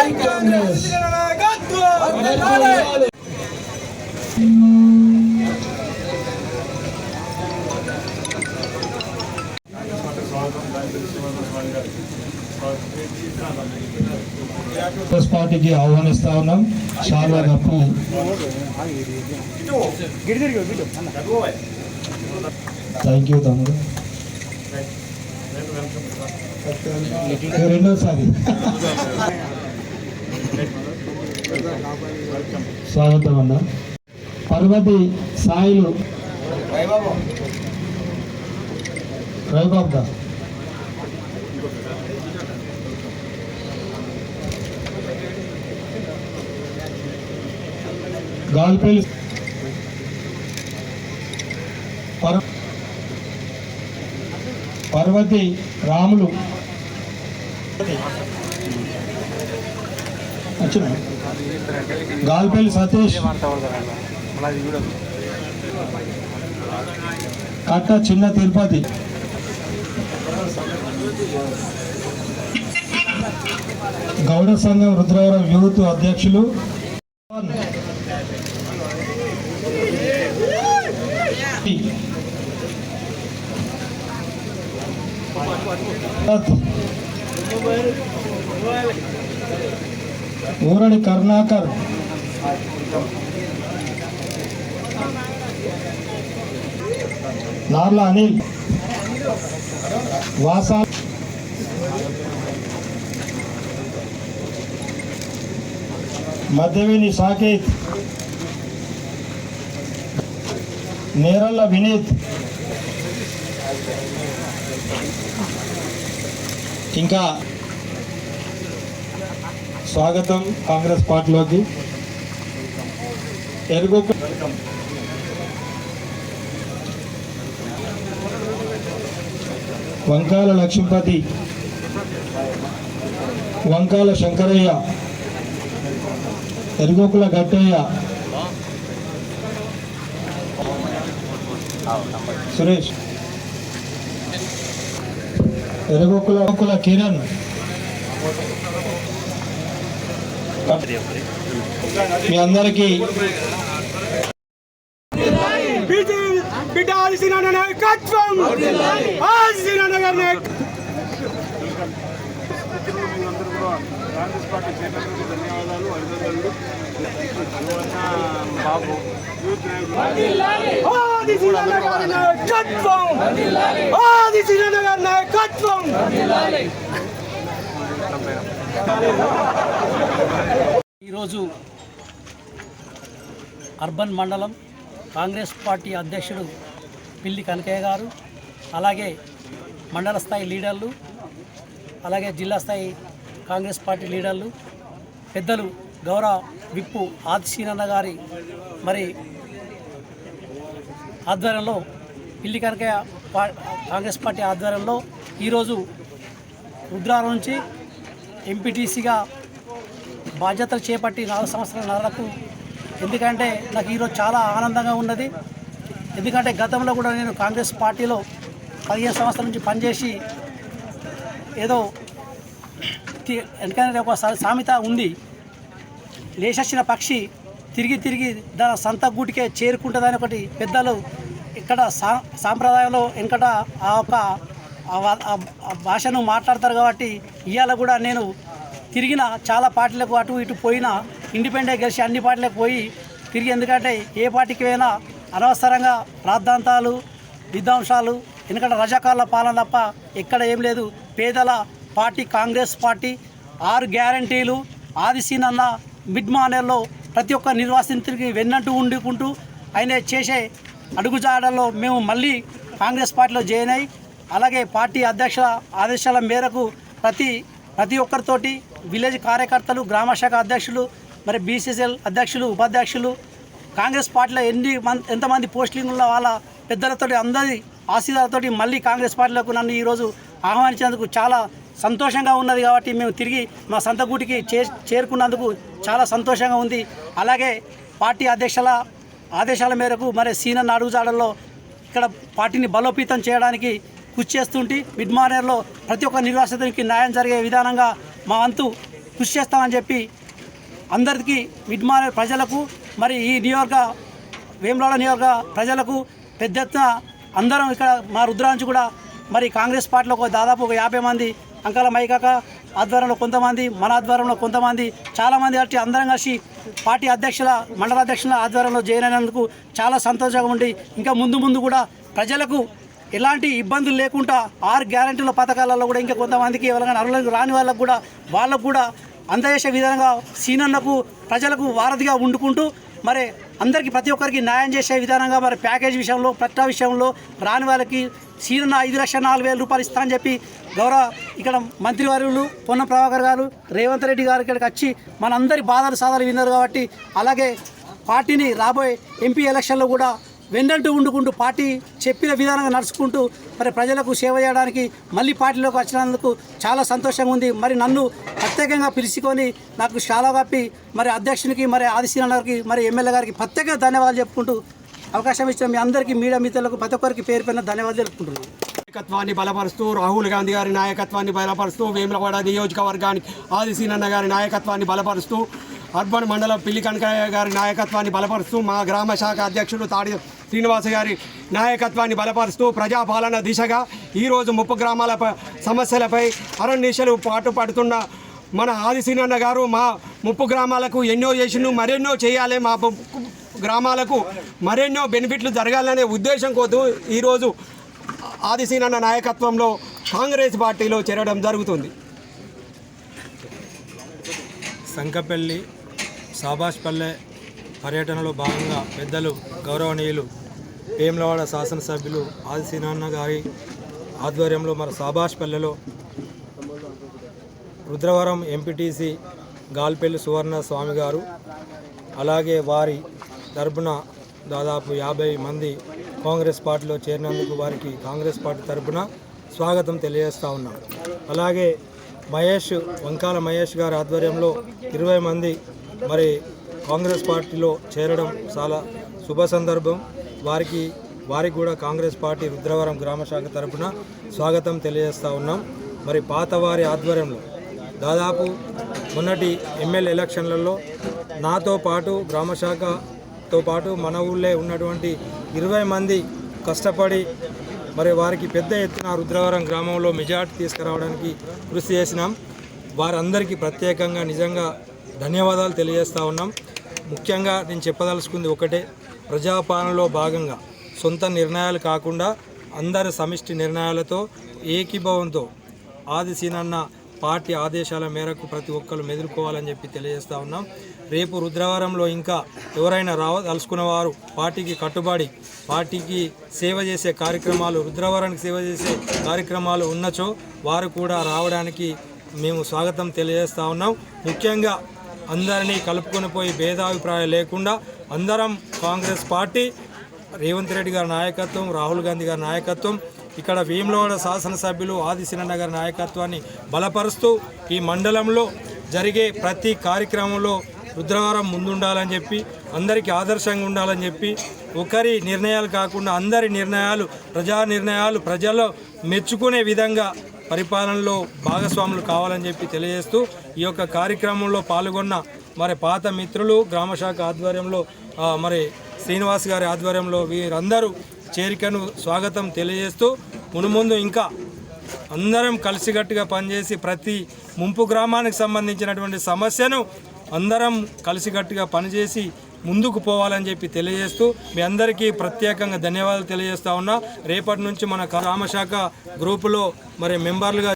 కాంగ్రెస్ పార్టీకి ఆహ్వానిస్తా ఉన్నాం. చాలా గప్పు థ్యాంక్ యూ తమ్ముడు. రెండోసారి. స్వాగతం అన్న. పర్వతి సాయిలు. రవిబాబు గాల్పల్లి పర్వతి రాములు. వచ్చిన గాల్పల్లి సతీష్. కట్ట చిన్న తిరుపతి. గౌడ సంఘం రుద్రవరం యూత్ అధ్యక్షులు. ఊరడి కరుణాకర్ నార్ల అనిల్ వాసా మధ్యవేణి సాకేత్ నేరల్ల వినీత్ ఇంకా స్వాగతం కాంగ్రెస్ పార్టీలోకి. ఎరుగు వంకాల లక్ష్మీపతి వంకాల శంకరయ్య ఎరుగోకుల గట్టయ్య సురేష్ ఎరుగోకుల కిరణ్ మీ అందరికీ కాంగ్రెస్ పార్టీ ధన్యవాదాలు అభినందనలు బాబు యూత్ నాయకులు నాయకత్వం! ఈరోజు అర్బన్ మండలం కాంగ్రెస్ పార్టీ అధ్యక్షుడు పిల్లి కనకయ్య గారు అలాగే మండల స్థాయి లీడర్లు అలాగే జిల్లా స్థాయి కాంగ్రెస్ పార్టీ లీడర్లు పెద్దలు గౌరవ విప్పు ఆదిశీనన్న గారి మరి ఆధ్వర్యంలో పిల్లి కనకయ్య కాంగ్రెస్ పార్టీ ఆధ్వర్యంలో ఈరోజు రుద్రారం నుంచి ఎంపీటీసీగా బాధ్యతలు చేపట్టి నాలుగు సంవత్సరాల నరకు ఎందుకంటే నాకు ఈరోజు చాలా ఆనందంగా ఉన్నది. ఎందుకంటే గతంలో కూడా నేను కాంగ్రెస్ పార్టీలో పదిహేను సంవత్సరాల నుంచి పనిచేసి ఏదో ఎందుకంటే ఒక సామెత ఉంది. లేచొచ్చిన పక్షి తిరిగి తిరిగి దాని సంత గూటికే చేరుకుంటుందని ఒకటి పెద్దలు ఇక్కడ సా సాంప్రదాయంలో వెనకట ఆ ఒక భాషను మాట్లాడతారు కాబట్టి ఇవాళ కూడా నేను తిరిగిన చాలా పార్టీలకు అటు ఇటు పోయినా ఇండిపెండెంట్ గెలిచి అన్ని పార్టీలకు పోయి తిరిగి ఎందుకంటే ఏ పార్టీకి పోయినా అనవసరంగా ప్రార్థాంతాలు విధ్వంసాలు ఎందుకంటే రజాకాల పాలన తప్ప ఎక్కడ ఏం లేదు. పేదల పార్టీ కాంగ్రెస్ పార్టీ ఆరు గ్యారంటీలు. ఆదిశీనన్న మిడ్ మానేర్లో ప్రతి ఒక్క నిర్వాసితుడికి వెన్నట్టు ఉండుకుంటూ ఆయన చేసే అడుగుజాడల్లో మేము మళ్ళీ కాంగ్రెస్ పార్టీలో జాయిన్ అయ్యి అలాగే పార్టీ అధ్యక్షుల ఆదేశాల మేరకు ప్రతి ప్రతి ఒక్కరితోటి విలేజ్ కార్యకర్తలు గ్రామ శాఖ అధ్యక్షులు మరి బీసీసీఎల్ అధ్యక్షులు ఉపాధ్యక్షులు కాంగ్రెస్ పార్టీలో ఎన్ని ఎంతమంది పోస్టింగ్ ఉన్న వాళ్ళ పెద్దలతోటి అందరి ఆశీర్వాదాలతోటి మళ్ళీ కాంగ్రెస్ పార్టీలోకి నన్ను ఈరోజు ఆహ్వానించినందుకు చాలా సంతోషంగా ఉన్నది కాబట్టి మేము తిరిగి మా సొంత గూటికి చే చేరుకున్నందుకు చాలా సంతోషంగా ఉంది. అలాగే పార్టీ అధ్యక్షుల ఆదేశాల మేరకు మరి సీనియర్ అడుగుజాడల్లో ఇక్కడ పార్టీని బలోపేతం చేయడానికి కృషి చేస్తుంటే మిడ్ మార్నర్లో ప్రతి ఒక్క నిర్వాసితునికి న్యాయం జరిగే విధానంగా మా వంతు కృషి చేస్తామని చెప్పి అందరికీ మిడ్ ప్రజలకు మరి ఈ నియోజక వేములవాడ నియోజక ప్రజలకు పెద్ద ఎత్తున అందరం ఇక్కడ మా రుద్రాంచి కూడా మరి కాంగ్రెస్ పార్టీలో ఒక దాదాపు ఒక యాభై మంది అంకాల మైకాక ఆధ్వర్యంలో కొంతమంది మన ఆధ్వర్యంలో కొంతమంది చాలామంది కలిసి అందరం కలిసి పార్టీ అధ్యక్షుల మండల అధ్యక్షుల ఆధ్వర్యంలో జాయిన్ అయినందుకు చాలా సంతోషంగా ఉండి ఇంకా ముందు ముందు కూడా ప్రజలకు ఎలాంటి ఇబ్బందులు లేకుండా ఆరు గ్యారంటీల పథకాలలో కూడా ఇంకా కొంతమందికి ఎవరికైనా అర్హులకు రాని వాళ్ళకు కూడా వాళ్ళకు కూడా అందజేసే విధంగా సీనన్నకు ప్రజలకు వారధిగా వండుకుంటూ మరి అందరికీ ప్రతి ఒక్కరికి న్యాయం చేసే విధానంగా మరి ప్యాకేజ్ విషయంలో ప్రతి విషయంలో రాని వాళ్ళకి సీనన్న ఐదు లక్షల నాలుగు వేల రూపాయలు ఇస్తా అని చెప్పి గౌరవ ఇక్కడ మంత్రివర్యులు పొన్న ప్రభాకర్ గారు రేవంత్ రెడ్డి గారు ఇక్కడికి వచ్చి మనందరి బాధలు సాధలు విన్నారు కాబట్టి అలాగే పార్టీని రాబోయే ఎంపీ ఎలక్షన్లో కూడా వెన్నంటూ ఉండుకుంటూ పార్టీ చెప్పిన విధానంగా నడుచుకుంటూ మరి ప్రజలకు సేవ చేయడానికి మళ్ళీ పార్టీలోకి వచ్చినందుకు చాలా సంతోషంగా ఉంది. మరి నన్ను ప్రత్యేకంగా పిలుచుకొని నాకు చాలా కప్పి మరి అధ్యక్షునికి మరి ఆదిశీల గారికి మరి ఎమ్మెల్యే గారికి ప్రత్యేకంగా ధన్యవాదాలు చెప్పుకుంటూ అవకాశం ఇచ్చిన మీ అందరికీ మీడియా మిత్రులకు ప్రతి ఒక్కరికి పేరు పైన ధన్యవాదాలు తెలుపుకుంటున్నాను. నాయకత్వాన్ని బలపరుస్తూ రాహుల్ గాంధీ గారి నాయకత్వాన్ని బలపరుస్తూ వేములవాడ నియోజకవర్గానికి ఆదిశీనన్న గారి నాయకత్వాన్ని బలపరుస్తూ అర్బన్ మండలం పిల్లి కనకయ్య గారి నాయకత్వాన్ని బలపరుస్తూ మా గ్రామ శాఖ అధ్యక్షుడు తాడి శ్రీనివాస గారి నాయకత్వాన్ని బలపరుస్తూ ప్రజాపాలన దిశగా ఈరోజు ముప్పు గ్రామాల సమస్యలపై అరణ్యశలు పాటు పడుతున్న మన ఆదిశీనన్న గారు మా ముప్పు గ్రామాలకు ఎన్నో చేసిండు మరెన్నో చేయాలి మా గ్రామాలకు మరెన్నో బెనిఫిట్లు జరగాలనే ఉద్దేశం కోసం ఈరోజు ఆదిశీనన్న నాయకత్వంలో కాంగ్రెస్ పార్టీలో చేరడం జరుగుతుంది. సంకపల్లి సాబాష్పల్లె పర్యటనలో భాగంగా పెద్దలు గౌరవనీయులు వేములవాడ శాసనసభ్యులు ఆదిశీనాన్న గారి ఆధ్వర్యంలో మన సాబాష్పల్లెలో రుద్రవరం ఎంపీటీసీ గాల్పల్లి సువర్ణ స్వామి గారు అలాగే వారి తరపున దాదాపు యాభై మంది కాంగ్రెస్ పార్టీలో చేరినందుకు వారికి కాంగ్రెస్ పార్టీ తరపున స్వాగతం తెలియజేస్తా ఉన్నాం. అలాగే మహేష్ వంకాల మహేష్ గారి ఆధ్వర్యంలో ఇరవై మంది మరి కాంగ్రెస్ పార్టీలో చేరడం చాలా శుభ సందర్భం. వారికి వారికి కూడా కాంగ్రెస్ పార్టీ రుద్రవరం గ్రామ శాఖ తరపున స్వాగతం తెలియజేస్తూ ఉన్నాం. మరి పాతవారి ఆధ్వర్యంలో దాదాపు మొన్నటి ఎమ్మెల్యే ఎలక్షన్లలో నాతో పాటు గ్రామ శాఖతో పాటు మన ఊళ్ళే ఉన్నటువంటి ఇరవై మంది కష్టపడి మరి వారికి పెద్ద ఎత్తున రుద్రవరం గ్రామంలో మెజార్టీ తీసుకురావడానికి కృషి చేసినాం. వారందరికీ ప్రత్యేకంగా నిజంగా ధన్యవాదాలు తెలియజేస్తూ ఉన్నాం. ముఖ్యంగా నేను చెప్పదలుచుకుంది ఒకటే. ప్రజాపాలనలో భాగంగా సొంత నిర్ణయాలు కాకుండా అందరి సమిష్టి నిర్ణయాలతో ఏకీభవంతో ఆదిశీనన్న పార్టీ ఆదేశాల మేరకు ప్రతి ఒక్కరు మెదులుకోవాలని చెప్పి తెలియజేస్తా ఉన్నాం. రేపు రుద్రవరంలో ఇంకా ఎవరైనా రావ తలుసుకున్న వారు పార్టీకి కట్టుబడి పార్టీకి సేవ చేసే కార్యక్రమాలు రుద్రవరానికి సేవ చేసే కార్యక్రమాలు ఉన్నచో వారు కూడా రావడానికి మేము స్వాగతం తెలియజేస్తా ఉన్నాం. ముఖ్యంగా అందరినీ కలుపుకొని పోయి భేదాభిప్రాయం లేకుండా అందరం కాంగ్రెస్ పార్టీ రేవంత్ రెడ్డి గారి నాయకత్వం రాహుల్ గాంధీ గారి నాయకత్వం ఇక్కడ వేములవాడ శాసనసభ్యులు ఆదిశనన్న గారి నాయకత్వాన్ని బలపరుస్తూ ఈ మండలంలో జరిగే ప్రతి కార్యక్రమంలో రుద్రవారం ముందుండాలని చెప్పి అందరికీ ఆదర్శంగా ఉండాలని చెప్పి ఒకరి నిర్ణయాలు కాకుండా అందరి నిర్ణయాలు ప్రజా నిర్ణయాలు ప్రజల్లో మెచ్చుకునే విధంగా పరిపాలనలో భాగస్వాములు కావాలని చెప్పి తెలియజేస్తూ ఈ యొక్క కార్యక్రమంలో పాల్గొన్న మరి పాత మిత్రులు గ్రామశాఖ ఆధ్వర్యంలో మరి శ్రీనివాస్ గారి ఆధ్వర్యంలో వీరందరూ చేరికను స్వాగతం తెలియజేస్తూ మునుముందు ఇంకా అందరం కలిసికట్టుగా పనిచేసి ప్రతి ముంపు గ్రామానికి సంబంధించినటువంటి సమస్యను అందరం కలిసికట్టుగా పనిచేసి ముందుకు పోవాలని చెప్పి తెలియజేస్తూ మీ అందరికీ ప్రత్యేకంగా ధన్యవాదాలు తెలియజేస్తా ఉన్నా. రేపటి నుంచి మన గ్రామశాఖ గ్రూపులో మరి మెంబర్లుగా